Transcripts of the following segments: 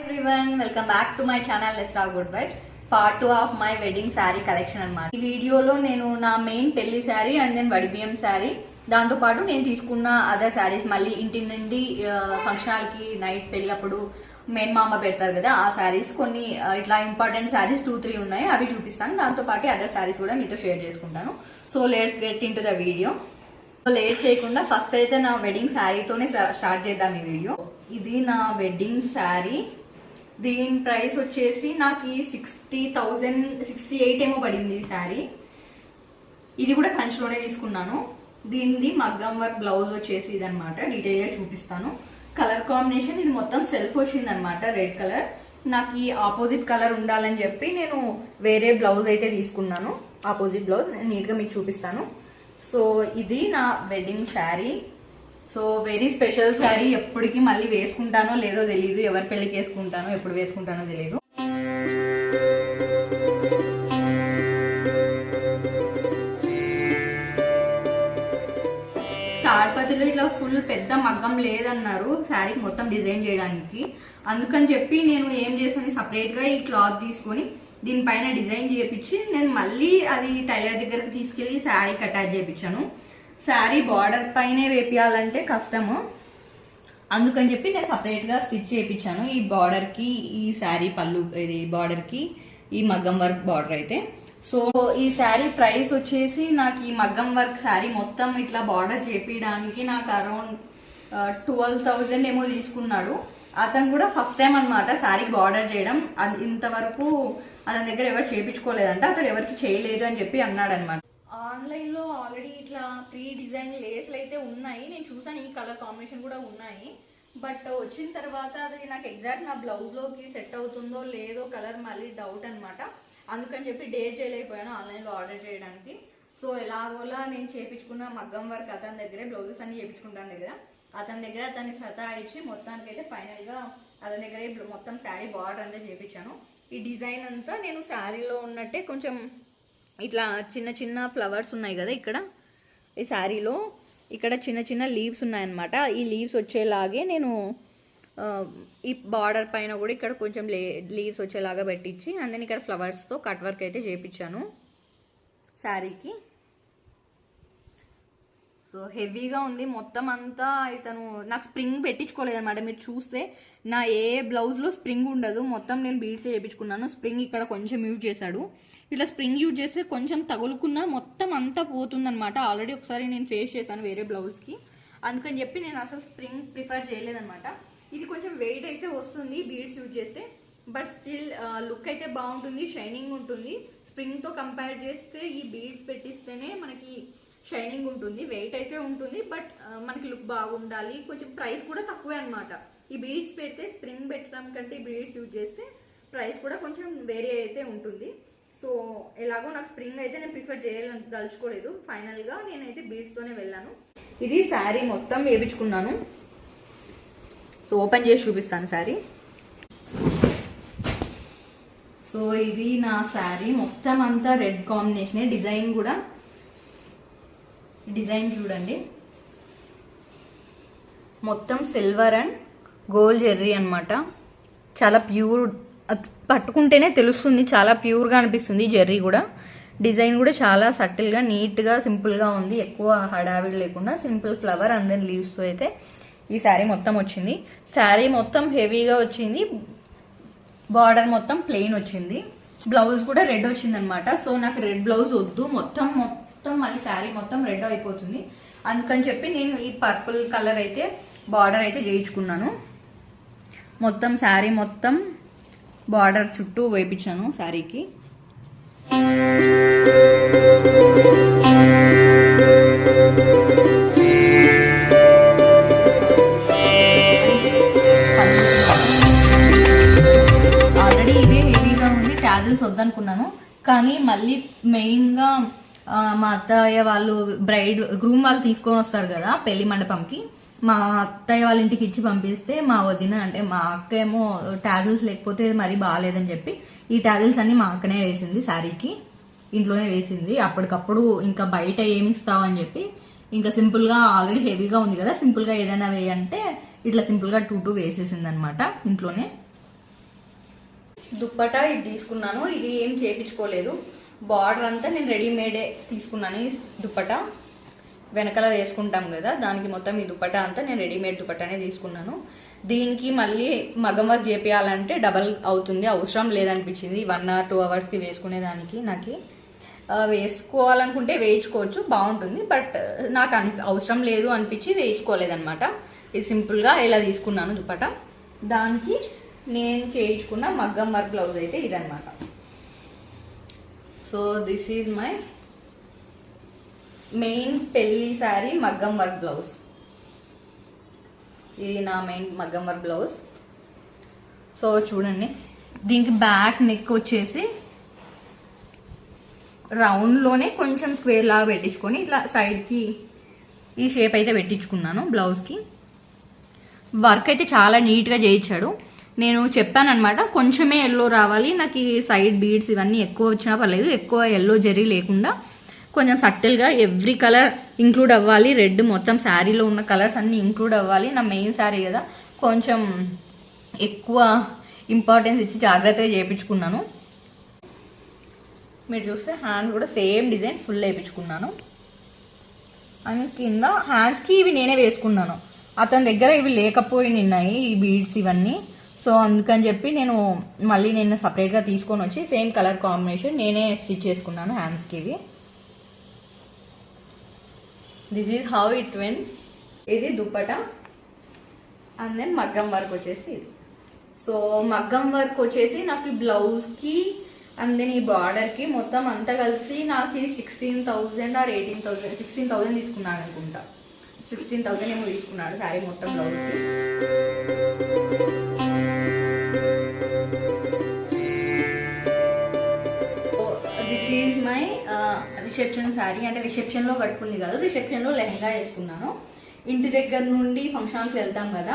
Everyone welcome back to my channel లెస్టా good vibes part two of my wedding saree collection అనమాట ఈ వీడియోలో నేను నా మెయిన్ పెళ్ళి శారీ అండ్ దెన్ వడిబియ్యం శారీ. దాంతో పాటు నేను తీసుకున్న అదర్ శారీస్ మళ్ళీ ఇంటి నుండి ఫంక్షన్ హాల్కి నైట్ పెళ్ళప్పుడు మెయిన్ మామ పెడతారు కదా ఆ శారీస్ కొన్ని ఇట్లా ఇంపార్టెంట్ శారీస్ టూ త్రీ ఉన్నాయి. అవి చూపిస్తాను. దాంతో పాటు అదర్ శారీస్ కూడా మీతో షేర్ చేసుకుంటాను. So let's get into the video late చేయకుండా ఫస్ట్ అయితే నా వెడ్డింగ్ శారీతోనే స్టార్ట్ చేద్దాం ఈ వీడియో. ఇది నా వెడ్డింగ్ శారీ. దీని ప్రైస్ వచ్చేసి నాకు సిక్స్టీ థౌజండ్ సిక్స్టీ ఎయిట్ ఏమో పడింది ఈ శారీ. ఇది కూడా కంచిలోనే తీసుకున్నాను. దీనిది మగ్గం వర్క్ బ్లౌజ్ వచ్చేసి ఇదనమాట డీటెయిల్గా చూపిస్తాను. కలర్ కాంబినేషన్ ఇది మొత్తం సెల్ఫ్ వచ్చింది అనమాట రెడ్ కలర్ నాకు ఈ ఆపోజిట్ కలర్ ఉండాలని చెప్పి నేను వేరే బ్లౌజ్ అయితే తీసుకున్నాను. ఆపోజిట్ బ్లౌజ్ నేను నీట్గా మీకు చూపిస్తాను. సో ఇది నా wedding sari. So very special sari ఎప్పటికీ మళ్ళీ వేసుకుంటానో లేదో తెలియదు ఎవరి పెళ్ళికి వేసుకుంటానో ఎప్పుడు వేసుకుంటానో తెలియదు తాడుపతిలో ఇట్లా ఫుల్ పెద్ద మగ్గం లేదన్నారు శారీకి మొత్తం డిజైన్ చేయడానికి. అందుకని చెప్పి నేను ఏం చేశాను సపరేట్గా ఈ క్లాత్ తీసుకొని దీనిపైన డిజైన్ చేయించి నేను మళ్ళీ అది టైలర్ దగ్గరకు తీసుకెళ్ళి శారీ అటాచ్ చేయించాను శారీ బార్డర్ పైనే వేపియాలంటే కష్టము. అందుకని చెప్పి నేను సపరేట్గా స్టిచ్ చేయించాను ఈ బార్డర్కి ఈ శారీ పళ్ళు ఇది బార్డర్కి ఈ మగ్గం వర్క్ బార్డర్ అయితే. సో ఈ శారీ ప్రైస్ వచ్చేసి నాకు ఈ మగ్గం వర్క్ శారీ మొత్తం ఇట్లా బార్డర్ చేపించడానికి నాకు అరౌండ్ ట్వెల్వ్ థౌజండ్ ఏమో తీసుకున్నాడు. అతను కూడా ఫస్ట్ టైం అనమాట శారీకి బార్డర్ చేయడం. అది ఇంతవరకు అతని దగ్గర ఎవరు చేపించుకోలేదంట అతను ఎవరికి చేయలేదు అని చెప్పి అన్నాడు అనమాట ఆన్లైన్లో ఆల్రెడీ ఇట్లా ప్రీ డిజైన్ లేస్లు అయితే ఉన్నాయి. నేను చూసాను ఈ కలర్ కాంబినేషన్ కూడా ఉన్నాయి. బట్ వచ్చిన తర్వాత అది నాకు ఎగ్జాక్ట్ నా బ్లౌజ్లోకి సెట్ అవుతుందో లేదో కలర్ మళ్ళీ డౌట్ అనమాట అందుకని చెప్పి డేర్ చేయలేకపోయాను ఆన్లైన్లో ఆర్డర్ చేయడానికి. సో ఎలాగోలా నేను చేపించుకున్న మగ్గం వర్క్ అతని దగ్గరే బ్లౌజెస్ అన్ని చేపించుకుంటాను దగ్గర. అతని దగ్గర అతన్ని సతాయించి మొత్తానికి అయితే ఫైనల్గా అతని దగ్గరే మొత్తం శారీ బార్డర్ అంతా చేపించాను. ఈ డిజైన్ అంతా నేను శారీలో ఉన్నట్టే కొంచెం ఇట్లా చిన్న చిన్న ఫ్లవర్స్ ఉన్నాయి కదా ఇక్కడ. ఈ శారీలో ఇక్కడ చిన్న చిన్న లీవ్స్ ఉన్నాయన్నమాట. ఈ లీవ్స్ వచ్చేలాగే నేను ఈ బార్డర్ పైన కూడా ఇక్కడ కొంచెం లే లీవ్స్ వచ్చేలాగా పెట్టించి అండ్ దెన్ ఇక్కడ ఫ్లవర్స్తో కట్ వర్క్ అయితే చేపించాను శారీకి. సో హెవీగా ఉంది. మొత్తం అంతా ఇతను నాకు స్ప్రింగ్ పెట్టించుకోలేదు అనమాట మీరు చూస్తే నా ఏ బ్లౌజ్లో స్ప్రింగ్ ఉండదు మొత్తం నేను బీడ్స్ చేయించుకున్నాను స్ప్రింగ్ ఇక్కడ కొంచెం యూజ్ చేశాడు. ఇట్లా స్ప్రింగ్ యూజ్ చేస్తే కొంచెం తగులుకున్నా మొత్తం అంతా పోతుందనమాట ఆల్రెడీ ఒకసారి నేను ఫేస్ చేశాను వేరే బ్లౌజ్కి. అందుకని చెప్పి నేను అసలు స్ప్రింగ్ ప్రిఫర్ చేయలేదనమాట ఇది కొంచెం వెయిట్ అయితే వస్తుంది బీడ్స్ యూజ్ చేస్తే బట్ స్టిల్ లుక్ అయితే బాగుంటుంది షైనింగ్ ఉంటుంది. స్ప్రింగ్తో కంపేర్ చేస్తే ఈ బీడ్స్ పెట్టిస్తేనే మనకి షైనింగ్ ఉంటుంది వెయిట్ అయితే ఉంటుంది బట్ మనకి లుక్ బాగుండాలి. కొంచెం ప్రైస్ కూడా తక్కువే అనమాట ఈ బీడ్స్ పెడితే స్ప్రింగ్ పెట్టడం కంటే ఈ బీడ్స్ యూజ్ చేస్తే ప్రైస్ కూడా కొంచెం వేరే అయితే ఉంటుంది. సో ఎలాగో నాకు స్ప్రింగ్ అయితే నేను ప్రిఫర్ చేయాలని దలుచుకోలేదు ఫైనల్గా నేనైతే బీడ్స్తోనే వెళ్ళాను. ఇది శారీ మొత్తం వేపించుకున్నాను. సో ఓపెన్ చేసి చూపిస్తాను శారీ. సో ఇది నా శారీ. మొత్తం అంతా రెడ్ కాంబినేషన్ డిజైన్ కూడా డిజైన్ చూడండి. మొత్తం సిల్వర్ అండ్ గోల్డ్ జెర్రీ అనమాట చాలా ప్యూర్ పట్టుకుంటేనే తెలుస్తుంది చాలా ప్యూర్గా అనిపిస్తుంది జెర్రీ కూడా. డిజైన్ కూడా చాలా సటిల్గా నీట్గా సింపుల్గా ఉంది. ఎక్కువ హడావిడి లేకుండా సింపుల్ ఫ్లవర్ అండ్ దెన్ లీవ్స్తో అయితే ఈ శారీ మొత్తం వచ్చింది. శారీ మొత్తం హెవీగా వచ్చింది. బార్డర్ మొత్తం ప్లెయిన్ వచ్చింది. బ్లౌజ్ కూడా రెడ్ వచ్చింది అనమాట సో నాకు రెడ్ బ్లౌజ్ వద్దు. మొత్తం మొత్తం మళ్ళీ శారీ మొత్తం రెడ్ అయిపోతుంది. అందుకని చెప్పి నేను ఈ పర్పుల్ కలర్ అయితే బార్డర్ అయితే చేయించుకున్నాను. మొత్తం శారీ మొత్తం బార్డర్ చుట్టూ వేపించాను శారీకి. ఆల్రెడీ ఇదే హెవీగా ఉంది ట్యాజిల్స్ వద్దనుకున్నాను. కానీ మళ్ళీ మెయిన్గా మా అత్తయ్య వాళ్ళు బ్రైడ్ గ్రూమ్ వాళ్ళు తీసుకొని వస్తారు కదా పెళ్ళి మండపంకి. మా అత్తయ్య వాళ్ళ ఇంటికి ఇచ్చి పంపిస్తే మా వదిన అంటే మా అక్క ఏమో ట్యాజిల్స్ లేకపోతే మరీ బాగాలేదని చెప్పి ఈ ట్యాజిల్స్ అన్ని మా అక్కనే వేసింది శారీకి ఇంట్లోనే వేసింది. అప్పటికప్పుడు ఇంకా బయట ఏమి ఇస్తావు అని చెప్పి ఇంకా సింపుల్గా ఆల్రెడీ హెవీగా ఉంది కదా సింపుల్గా ఏదైనా వేయంటే ఇట్లా సింపుల్గా టూ టూ వేసేసింది అనమాట ఇంట్లోనే. దుప్పటా ఇది తీసుకున్నాను. ఇది ఏం చేపించుకోలేదు. బార్డర్ అంతా నేను రెడీమేడే తీసుకున్నాను ఈ దుప్పటా. వెనకాల వేసుకుంటాం కదా దానికి మొత్తం ఈ దుప్పటా అంతా నేను రెడీమేడ్ దుప్పటానే తీసుకున్నాను. దీనికి మళ్ళీ మగం వర్క్ చేపియాలంటే డబల్ అవుతుంది అవసరం లేదనిపించింది. వన్ అవర్ టూ అవర్స్కి వేసుకునేదానికి నాకు. వేసుకోవాలనుకుంటే వేయించుకోవచ్చు బాగుంటుంది. బట్ నాకు అని అవసరం లేదు అనిపించి వేయించుకోలేదన్నమాట. ఇది సింపుల్గా ఇలా తీసుకున్నాను దుప్పట దానికి నేను చేయించుకున్న మగ్గం వర్క్ బ్లౌజ్ అయితే ఇదనమాట so this is my main పెళ్ళి శారీ మగ్గం వర్క్ బ్లౌజ్. ఇది నా మెయిన్ మగ్గం వర్క్ బ్లౌజ్. సో చూడండి దీనికి బ్యాక్ నెక్ వచ్చేసి రౌండ్లోనే కొంచెం స్క్వేర్ లాగా పెట్టించుకొని ఇట్లా సైడ్కి ఈ షేప్ అయితే పెట్టించుకున్నాను బ్లౌజ్కి వర్క్ అయితే చాలా నీట్గా చేయించాడు. నేను చెప్పాను కొంచెమే ఎల్లో రావాలి నాకు ఈ సైడ్ బీడ్స్ ఇవన్నీ ఎక్కువ వచ్చినా పర్లేదు ఎక్కువ ఎల్లో జరీ లేకుండా కొంచెం సటిల్గా ఎవ్రీ కలర్ ఇంక్లూడ్ అవ్వాలి. రెడ్ మొత్తం శారీలో ఉన్న కలర్స్ అన్ని ఇంక్లూడ్ అవ్వాలి. నా మెయిన్ శారీ కదా. కొంచెం ఎక్కువ ఇంపార్టెన్స్ ఇచ్చి జాగ్రత్తగా చేయించుకున్నాను. మీరు చూస్తే హ్యాండ్స్ కూడా సేమ్ డిజైన్ ఫుల్ వేయించుకున్నాను. అండ్ కింద హ్యాండ్స్కి ఇవి నేనే వేసుకున్నాను. అతని దగ్గర ఇవి లేకపోయి నిన్నాయి ఈ బీడ్స్ ఇవన్నీ. సో అందుకని చెప్పి నేను మళ్ళీ నేను సపరేట్గా తీసుకొని వచ్చి సేమ్ కలర్ కాంబినేషన్ నేనే స్టిచ్ చేసుకున్నాను హ్యాండ్స్కి ఇవి. This is how it when ఇది దుప్పట. అండ్ దెన్ మగ్గం వర్క్ వచ్చేసి ఇది. సో మగ్గం వర్క్ వచ్చేసి నాకు ఈ బ్లౌజ్కి అండ్ దెన్ ఈ బార్డర్కి మొత్తం అంతా కలిసి నాకు ఇది sixteen thousand or eighteen thousand sixteen thousand తీసుకున్నాడు అనుకుంటా. సిక్స్టీన్ థౌసండ్ ఏమో తీసుకున్నాడు శారీ మొత్తం బ్లౌజ్ రిసెప్షన్ శారీ అంటే రిసెప్షన్లో కట్టుకుంది కాదు రిసెప్షన్లో లెహంగా వేసుకున్నాను. ఇంటి దగ్గర నుండి ఫంక్షన్కి వెళ్తాం కదా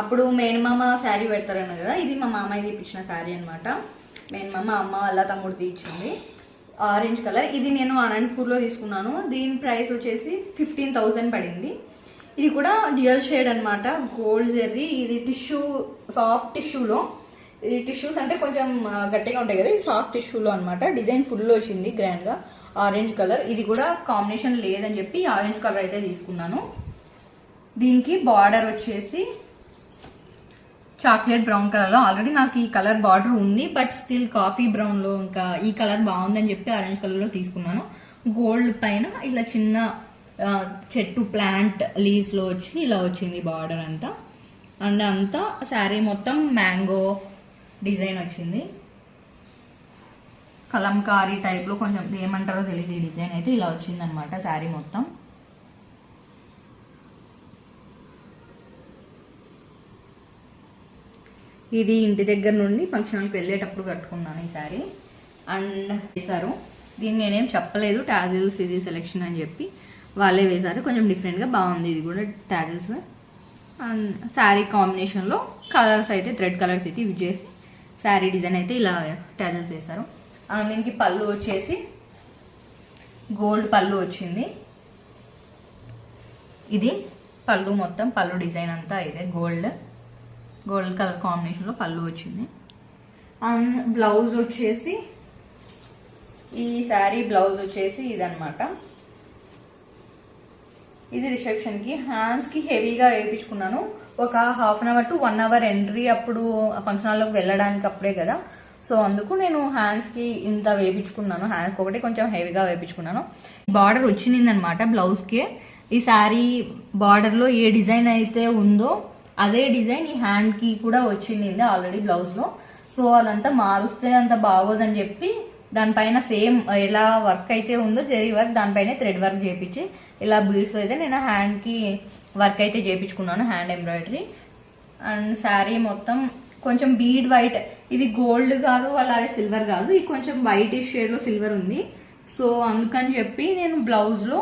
అప్పుడు మేనమామ శారీ పెడతారన్న కదా ఇది మా మామయ్య తీపించిన శారీ అనమాట మేనమామ అమ్మ వాళ్ళ తమ్ముడు ఇచ్చింది ఆరెంజ్ కలర్. ఇది నేను అనంతపూర్లో తీసుకున్నాను. దీని ప్రైస్ వచ్చేసి ఫిఫ్టీన్ థౌజండ్ పడింది. ఇది కూడా డ్యూయల్ షేడ్ అనమాట గోల్డ్ జెర్రీ ఇది టిష్యూ సాఫ్ట్ టిష్యూలో. ఇది టిష్యూస్ అంటే కొంచెం గట్టిగా ఉంటాయి కదా ఇది సాఫ్ట్ టిష్యూలో అనమాట డిజైన్ ఫుల్ వచ్చింది గ్రాండ్గా. Orange colour. ఇది కూడా కాంబినేషన్ లేదని చెప్పి ఆరెంజ్ కలర్ అయితే తీసుకున్నాను. దీనికి బార్డర్ వచ్చేసి చాక్లెట్ బ్రౌన్ కలర్లో. ఆల్రెడీ నాకు ఈ కలర్ బార్డర్ ఉంది బట్ స్టిల్ కాఫీ బ్రౌన్లో ఇంకా ఈ కలర్ బాగుందని చెప్పి ఆరెంజ్ కలర్లో తీసుకున్నాను. గోల్డ్ పైన ఇలా చిన్న చెట్టు ప్లాంట్ లీవ్స్లో వచ్చి ఇలా వచ్చింది బార్డర్ అంతా. అండ్ అంతా శారీ మొత్తం మ్యాంగో డిజైన్ వచ్చింది. కలంకారీ టైప్లో కొంచెం ఏమంటారో తెలియదు ఈ డిజైన్ అయితే ఇలా వచ్చింది అనమాట శారీ మొత్తం. ఇది ఇంటి దగ్గర నుండి ఫంక్షన్కి వెళ్ళేటప్పుడు కట్టుకున్నాను ఈ సారీ అండ్ వేశారు. దీన్ని నేనేం చెప్పలేదు టాజిల్స్ ఇది సెలెక్షన్ అని చెప్పి. వాళ్ళే వేశారు. కొంచెం డిఫరెంట్గా బాగుంది ఇది కూడా టాజిల్స్ అండ్ శారీ కాంబినేషన్లో కలర్స్ అయితే థ్రెడ్ కలర్స్ అయితే యూజ్ చేసి శారీ డిజైన్ అయితే ఇలా టాజిల్స్ వేశారు. దీనికి పళ్ళు వచ్చేసి గోల్డ్ పళ్ళు వచ్చింది. ఇది పళ్ళు మొత్తం పళ్ళు డిజైన్ అంతా ఇదే గోల్డ్. గోల్డ్ కలర్ కాంబినేషన్లో పళ్ళు వచ్చింది. అండ్ బ్లౌజ్ వచ్చేసి ఈ శారీ బ్లౌజ్ వచ్చేసి ఇదనమాట ఇది రిసెప్షన్కి హ్యాండ్స్కి హెవీగా వేయించుకున్నాను. ఒక half an hour to one hour entry అప్పుడు ఫంక్షన్ హాల్లోకి వెళ్ళడానికి అప్పుడే కదా. సో అందుకు నేను హ్యాండ్స్కి ఇంత వేపించుకున్నాను. హ్యాండ్స్ ఒకటి కొంచెం హెవీగా వేయించుకున్నాను బార్డర్ వచ్చింది అనమాట బ్లౌజ్కి. ఈ శారీ బార్డర్లో ఏ డిజైన్ అయితే ఉందో అదే డిజైన్ ఈ హ్యాండ్కి కూడా వచ్చింది ఆల్రెడీ బ్లౌజ్లో. సో అదంతా మారుస్తే అంత బాగోదని చెప్పి దానిపైన సేమ్ ఎలా వర్క్ అయితే ఉందో జెరీ వర్క్ దానిపైన థ్రెడ్ వర్క్ చేపించి ఇలా బీడ్స్ అయితే నేను హ్యాండ్కి వర్క్ అయితే చేపించుకున్నాను హ్యాండ్ ఎంబ్రాయిడరీ అండ్ శారీ మొత్తం కొంచెం బీడ్ వైట్. ఇది గోల్డ్ కాదు అలాగే సిల్వర్ కాదు. ఇది కొంచెం వైట్ షేడ్లో సిల్వర్ ఉంది. సో అందుకని చెప్పి నేను బ్లౌజ్లో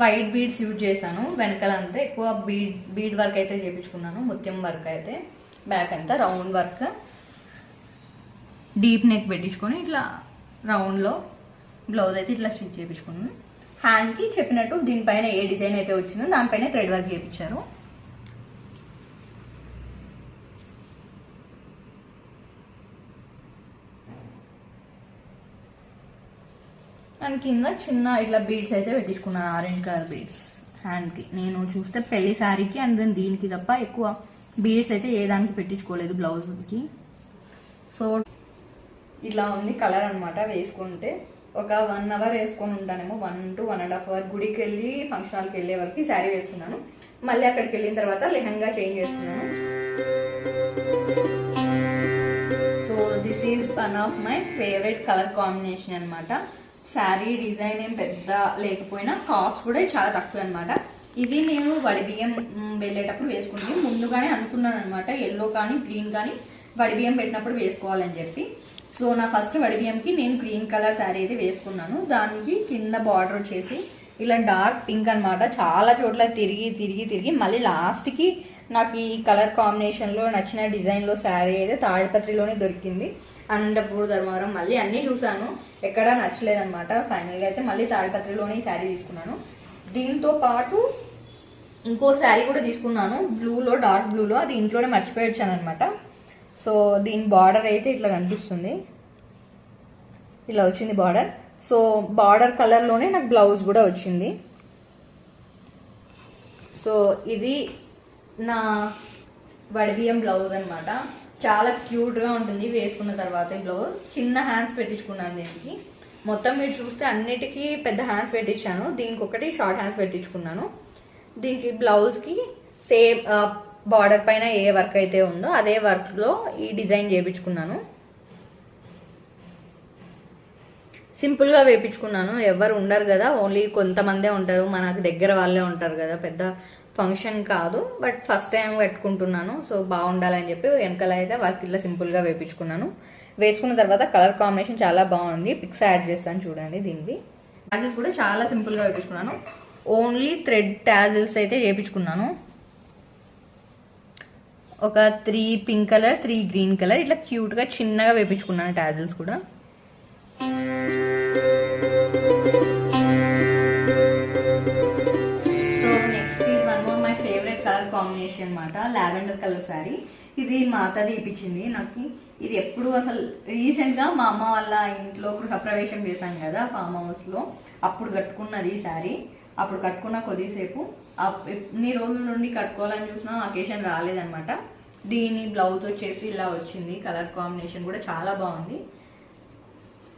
వైట్ బీడ్స్ యూజ్ చేశాను. వెనకాలంతా ఎక్కువ బీడ్ బీడ్ వర్క్ అయితే చేపించుకున్నాను. ముత్యం వర్క్ అయితే. బ్యాక్ అంతా రౌండ్ వర్క్ డీప్ నెక్ పెట్టించుకొని ఇట్లా రౌండ్లో బ్లౌజ్ అయితే ఇట్లా స్టిచ్ చేయించుకున్నాను హ్యాండ్కి చెప్పినట్టు దీనిపైన ఏ డిజైన్ అయితే వచ్చిందో దానిపైన థ్రెడ్ వర్క్ చేయించారు అండ్ కింద చిన్న ఇట్లా బీడ్స్ అయితే పెట్టించుకున్నాను ఆరెంజ్ కలర్ బీడ్స్ హ్యాండ్కి నేను చూస్తే పెళ్ళి శారీకి అండ్ దెన్ దీనికి తప్ప ఎక్కువ బీడ్స్ అయితే ఏ దానికి పెట్టించుకోలేదు బ్లౌజ్కి. సో ఇలా ఉంది కలర్ అనమాట వేసుకుంటే. ఒక వన్ అవర్ వేసుకొని ఉంటానేమో one to one and half hour గుడికి వెళ్ళి ఫంక్షన్ హాల్కి వెళ్ళే వరకు శారీ వేసుకున్నాను. మళ్ళీ అక్కడికి వెళ్ళిన తర్వాత లెహంగా చేంజ్ చేసుకున్నాను so this is one of my favourite colour combination అనమాట శారీ డిజైన్ ఏం పెద్ద లేకపోయినా కాస్ట్ కూడా చాలా తక్కువ అనమాట ఇది నేను వడి బియ్యం వెళ్ళేటప్పుడు వేసుకుంటే ముందుగానే అనుకున్నాను అనమాట ఎల్లో కానీ గ్రీన్ కానీ వడి బియ్యం పెట్టినప్పుడు వేసుకోవాలని చెప్పి. సో నా ఫస్ట్ వడి బియ్యంకి నేను గ్రీన్ కలర్ శారీ అయితే వేసుకున్నాను. దానికి కింద బార్డర్ వచ్చేసి ఇలా డార్క్ పింక్ అన్నమాట. చాలా చోట్ల తిరిగి తిరిగి తిరిగి మళ్ళీ లాస్ట్కి నాకు ఈ కలర్ కాంబినేషన్లో నచ్చిన డిజైన్లో శారీ అయితే తాడిపత్రిలోనే దొరికింది. అనంతపూర్ ధర్మవరం మళ్ళీ అన్నీ చూసాను ఎక్కడా నచ్చలేదన్నమాట. ఫైనల్గా అయితే మళ్ళీ తాడిపత్రిలోనే ఈ శారీ తీసుకున్నాను. దీంతో పాటు ఇంకో శారీ కూడా తీసుకున్నాను. బ్లూలో డార్క్ బ్లూలో అది ఇంట్లోనే మర్చిపోయి వచ్చానమాట సో దీని బార్డర్ అయితే ఇట్లా కనిపిస్తుంది. ఇలా వచ్చింది బార్డర్ సో బార్డర్ కలర్లోనే నాకు బ్లౌజ్ కూడా వచ్చింది. సో ఇది నా వడివియం బ్లౌజ్ అనమాట చాలా క్యూట్గా ఉంటుంది వేసుకున్న తర్వాత ఈ బ్లౌజ్ చిన్న హ్యాండ్స్ పెట్టించుకున్నాను దీనికి. మొత్తం మీరు చూస్తే అన్నిటికీ పెద్ద హ్యాండ్స్ పెట్టించాను. దీనికి ఒకటి షార్ట్ హ్యాండ్స్ పెట్టించుకున్నాను. దీనికి బ్లౌజ్కి సేమ్ బార్డర్ పైన ఏ వర్క్ అయితే ఉందో అదే వర్క్లో ఈ డిజైన్ చేయించుకున్నాను సింపుల్గా వేయించుకున్నాను ఎవరు ఉండరు కదా ఓన్లీ కొంతమందే ఉంటారు. మనకు దగ్గర వాళ్ళే ఉంటారు కదా పెద్ద ఫంక్షన్ కాదు బట్ ఫస్ట్ టైం పెట్టుకుంటున్నాను సో బాగుండాలని చెప్పి వెనకాల అయితే వర్క్ ఇట్లా సింపుల్గా వేయించుకున్నాను వేసుకున్న తర్వాత కలర్ కాంబినేషన్ చాలా బాగుంది. పిక్స్ యాడ్ చేస్తాను చూడండి దీనికి ట్యాజిల్స్ కూడా చాలా సింపుల్గా వేయించుకున్నాను ఓన్లీ థ్రెడ్ ట్యాజిల్స్ అయితే చేయించుకున్నాను ఒక three pink colour three green colour ఇట్లా క్యూట్గా చిన్నగా వేయించుకున్నాను ట్యాజిల్స్ కూడా. కాంబినేషన్ అనమాట లావెండర్ కలర్ శారీ. ఇది మా అత్త తీపిచ్చింది నాకు ఇది ఎప్పుడు అసలు రీసెంట్గా మా అమ్మ వాళ్ళ ఇంట్లో గృహప్రవేశం చేశాం కదా ఫామ్ హౌస్లో. అప్పుడు కట్టుకున్నది ఈ శారీ. అప్పుడు కట్టుకున్న కొద్దిసేపు అప్- ఎన్ని రోజుల నుండి కట్టుకోవాలని చూసినా అకేషన్ రాలేదనమాట దీని బ్లౌజ్ వచ్చేసి ఇలా వచ్చింది. కలర్ కాంబినేషన్ కూడా చాలా బాగుంది.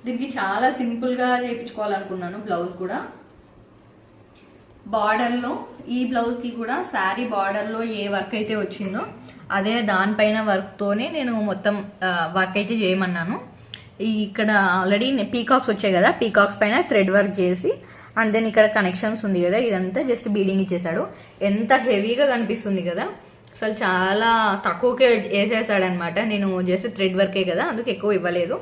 దీనికి చాలా సింపుల్గా చేయించుకోవాలనుకున్నాను బ్లౌజ్ కూడా. బార్డర్లో ఈ బ్లౌజ్కి కూడా శారీ బార్డర్లో ఏ వర్క్ అయితే వచ్చిందో అదే దానిపైన వర్క్ తోనే నేను మొత్తం వర్క్ అయితే చేయమన్నాను. ఇక్కడ ఆల్రెడీ పీకాక్స్ వచ్చాయి కదా పీకాక్స్ పైన థ్రెడ్ వర్క్ చేసి అండ్ దెన్ ఇక్కడ కనెక్షన్స్ ఉంది కదా ఇదంతా జస్ట్ బీడింగ్ ఇచ్చేసాడు ఎంత హెవీగా కనిపిస్తుంది కదా అసలు చాలా తక్కువకే వేసేసాడు అనమాట నేను జస్ట్ థ్రెడ్ వర్కే కదా అందుకు ఎక్కువ ఇవ్వలేదు.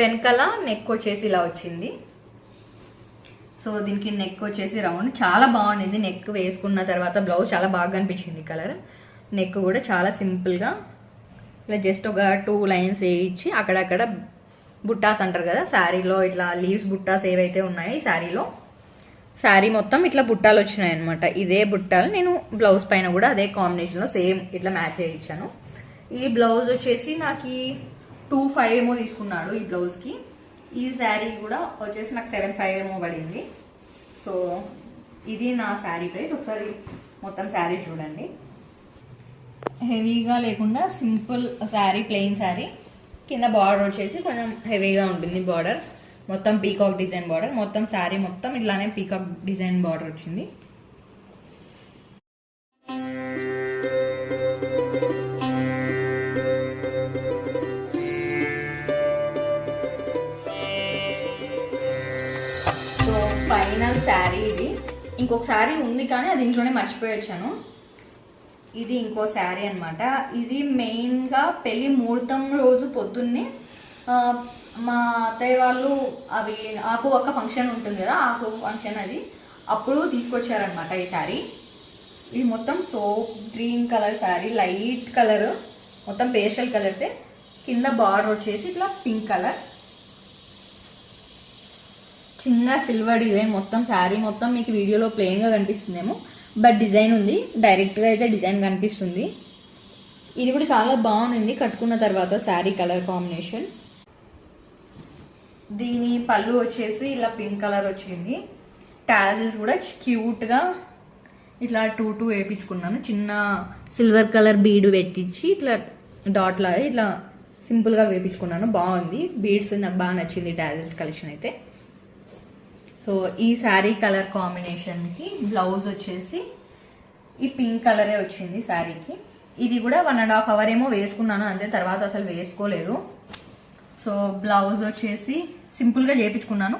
వెనకాల నెక్ వచ్చేసి ఇలా వచ్చింది. సో దీనికి నెక్ వచ్చేసి రౌండ్ చాలా బాగుండింది. నెక్ వేసుకున్న తర్వాత బ్లౌజ్ చాలా బాగా అనిపించింది కలర్ నెక్ కూడా చాలా సింపుల్గా ఇలా జస్ట్ ఒక టూ లైన్స్ వేయించి అక్కడక్కడ బుట్టాస్ అంటారు కదా శారీలో ఇట్లా లీవ్స్ బుట్టాస్ ఏవైతే ఉన్నాయో ఈ శారీలో. శారీ మొత్తం ఇట్లా బుట్టాలు వచ్చినాయి అనమాట ఇదే బుట్టాలు. నేను బ్లౌజ్ పైన కూడా అదే కాంబినేషన్లో సేమ్ ఇట్లా మ్యాచ్ చేయించాను. ఈ బ్లౌజ్ వచ్చేసి నాకు టూ ఫైవ్ ఏమో తీసుకున్నాడు ఈ బ్లౌజ్కి ఈ శారీ కూడా వచ్చేసి నాకు సెవెన్ ఫైవ్ ఏమో పడింది. సో ఇది నా శారీ ప్రైస్. ఒకసారి మొత్తం శారీ చూడండి. హెవీగా లేకుండా సింపుల్ శారీ ప్లెయిన్ శారీ. కింద బార్డర్ వచ్చేసి కొంచెం హెవీగా ఉంటుంది బార్డర్. మొత్తం పీకాక్ డిజైన్ బార్డర్. మొత్తం శారీ మొత్తం ఇట్లానే పీకాక్ డిజైన్ బార్డర్ వచ్చింది. ఇంకొక శారీ ఉంది కానీ అది ఇంట్లోనే మర్చిపోయొచ్చాను ఇది ఇంకో శారీ అనమాట ఇది మెయిన్గా పెళ్ళి ముహూర్తం రోజు పొద్దున్నే మా అత్తయ్య వాళ్ళు అవి ఆకు ఒక్క ఫంక్షన్ ఉంటుంది కదా ఆకు ఫంక్షన్ అది. అప్పుడు తీసుకొచ్చారనమాట ఈ శారీ. ఇది మొత్తం soap green colour sari light colour మొత్తం పేస్టల్ కలర్సే. కింద బార్డర్ వచ్చేసి ఇట్లా పింక్ కలర్. చిన్న సిల్వర్ డిజైన్ మొత్తం శారీ మొత్తం మీకు వీడియోలో ప్లెయిన్గా కనిపిస్తుందేమో. బట్ డిజైన్ ఉంది. డైరెక్ట్గా అయితే డిజైన్ కనిపిస్తుంది. ఇది కూడా చాలా బాగుంది. కట్టుకున్న తర్వాత శారీ కలర్ కాంబినేషన్ దీని పళ్ళు వచ్చేసి ఇలా పింక్ కలర్ వచ్చింది. టాజిల్స్ కూడా క్యూట్గా ఇట్లా టూ టూ వేయించుకున్నాను చిన్న సిల్వర్ కలర్ బీడ్ పెట్టించి ఇట్లా డాట్ లాగా ఇట్లా సింపుల్గా వేయించుకున్నాను బాగుంది. బీడ్స్ నాకు బాగా నచ్చింది టాజిల్స్ కలెక్షన్ అయితే. సో ఈ శారీ కలర్ కాంబినేషన్కి బ్లౌజ్ వచ్చేసి ఈ పింక్ కలరే వచ్చింది శారీకి. ఇది కూడా వన్ అండ్ హాఫ్ అవర్ ఏమో వేసుకున్నాను అంతే తర్వాత అసలు వేసుకోలేదు. సో బ్లౌజ్ వచ్చేసి సింపుల్గా చేయించుకున్నాను చేపించుకున్నాను.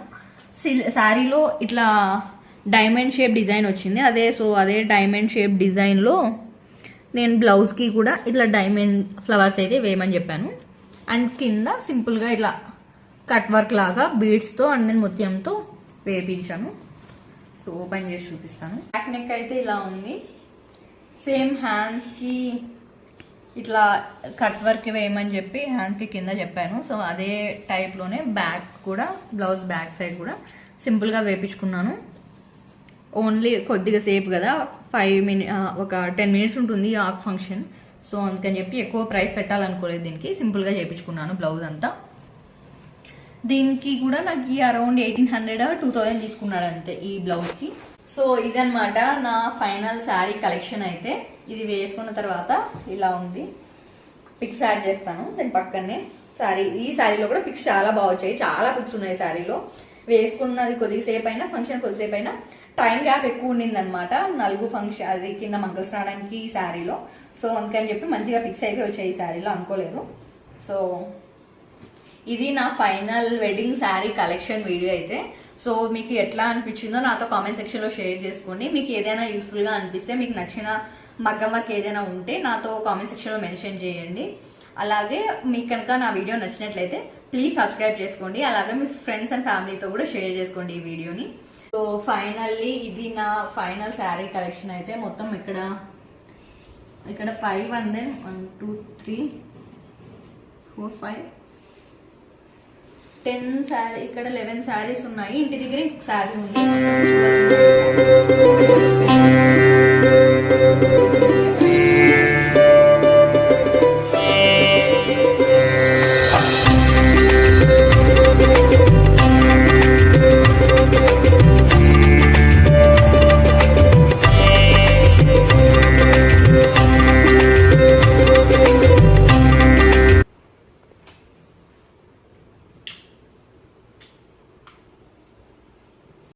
సిల్- శారీలో ఇట్లా డైమండ్ షేప్ డిజైన్ వచ్చింది. అదే సో అదే డైమండ్ షేప్ డిజైన్లో నేను బ్లౌజ్కి కూడా ఇట్లా డైమండ్ ఫ్లవర్స్ అయితే వేయమని చెప్పాను. అండ్ కింద సింపుల్గా ఇట్లా కట్ వర్క్ లాగా బీడ్స్తో అండ్ నేను ముత్యంతో వేపించాను. సో ఓపెన్ చేసి చూపిస్తాను. బ్యాక్ నెక్ అయితే ఇలా ఉంది. సేమ్ హ్యాండ్స్కి ఇట్లా కట్ వర్క్ వేయమని చెప్పి హ్యాండ్స్కి కింద చెప్పాను. సో అదే టైప్లోనే బ్యాక్ కూడా బ్లౌజ్ బ్యాక్ సైడ్ కూడా సింపుల్గా వేపించుకున్నాను. ఓన్లీ కొద్దిగా సేపు కదా ఫైవ్ మినిట్ ఒక టెన్ మినిట్స్ ఉంటుంది ఆక్ ఫంక్షన్ సో అందుకని చెప్పి ఎక్కువ ప్రైస్ పెట్టాలనుకోలేదు దీనికి. సింపుల్గా చేపించుకున్నాను బ్లౌజ్ అంతా. దీనికి కూడా నాకు ఈ around eighteen hundred two thousand తీసుకున్నాడు అంతే ఈ బ్లౌజ్కి. సో ఇదనమాట నా ఫైనల్ శారీ కలెక్షన్ అయితే. ఇది వేసుకున్న తర్వాత ఇలా ఉంది. పిక్స్ యాడ్ చేస్తాను దాని పక్కనే శారీ. ఈ శారీలో కూడా పిక్స్ చాలా బాగా వచ్చాయి. చాలా పిక్స్ ఉన్నాయి శారీలో. వేసుకున్నది కొద్దిసేపు అయినా ఫంక్షన్ కొద్దిసేపు అయినా టైం గ్యాప్ ఎక్కువ ఉండింది అనమాట నలుగు ఫంక్షన్ అది కింద మంగళ స్నానానికి ఈ శారీలో. సో అందుకని చెప్పి మంచిగా పిక్స్ అయితే వచ్చాయి ఈ శారీలో అనుకోలేదు. సో ఇది నా final wedding sari collection video అయితే. సో మీకు ఎట్లా అనిపించిందో నాతో కామెంట్ సెక్షన్లో షేర్ చేసుకోండి. మీకు ఏదైనా యూస్ఫుల్గా అనిపిస్తే మీకు నచ్చిన మగ్గం వర్క్ ఏదైనా ఉంటే నాతో కామెంట్ సెక్షన్లో మెన్షన్ చేయండి. అలాగే మీకు కనుక నా వీడియో నచ్చినట్లయితే ప్లీజ్ సబ్స్క్రైబ్ చేసుకోండి. అలాగే మీ ఫ్రెండ్స్ అండ్ ఫ్యామిలీతో కూడా షేర్ చేసుకోండి ఈ వీడియోని. సో ఫైనల్లీ ఇది నా ఫైనల్ శారీ కలెక్షన్ అయితే. మొత్తం ఇక్కడ ఇక్కడ five and then one two three four five ten sari ఇక్కడ లెవెన్ శారీస్ ఉన్నాయి. ఇంటి దగ్గర ఇంకొక శారీ ఉంది.